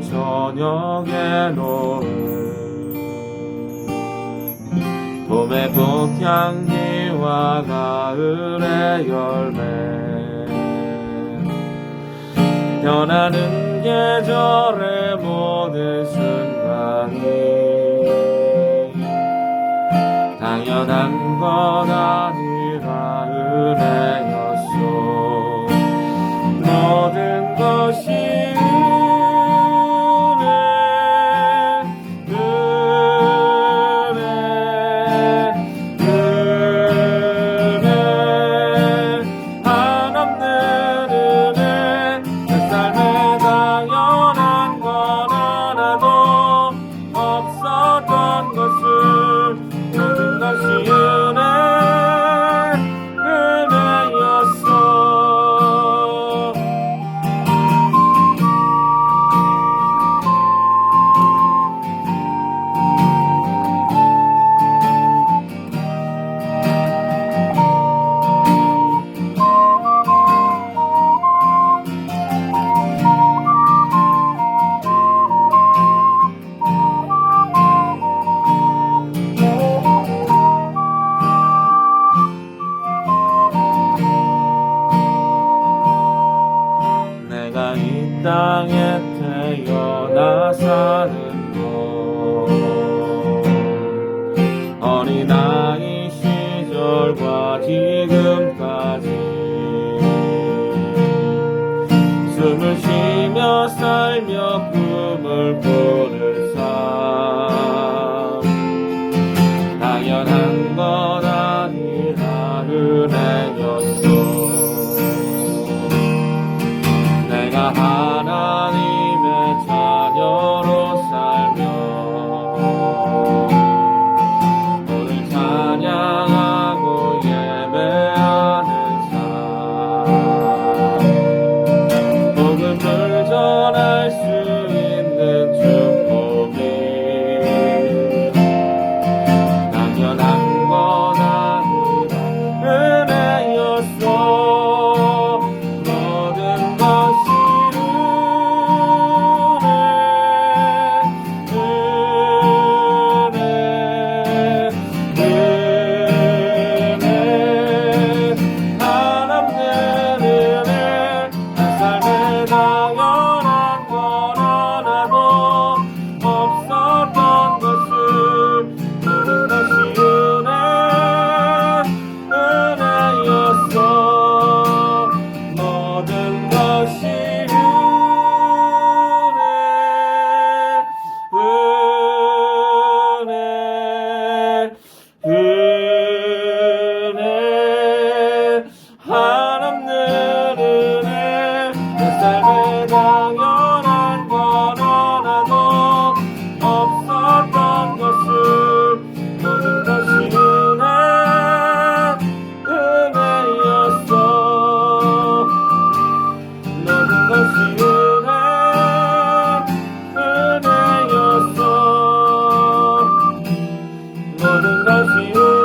저녁에 노을 봄의 꽃향기와 가을의 열매. 변하는 계절의 모든 순간이 당연한 것 아니 태어나 사는 것 어린아이 시절과 지금까지 숨을 쉬며 살며 꿈을 꾸는 삶. 당연한 것 아니라 은혜였소 love.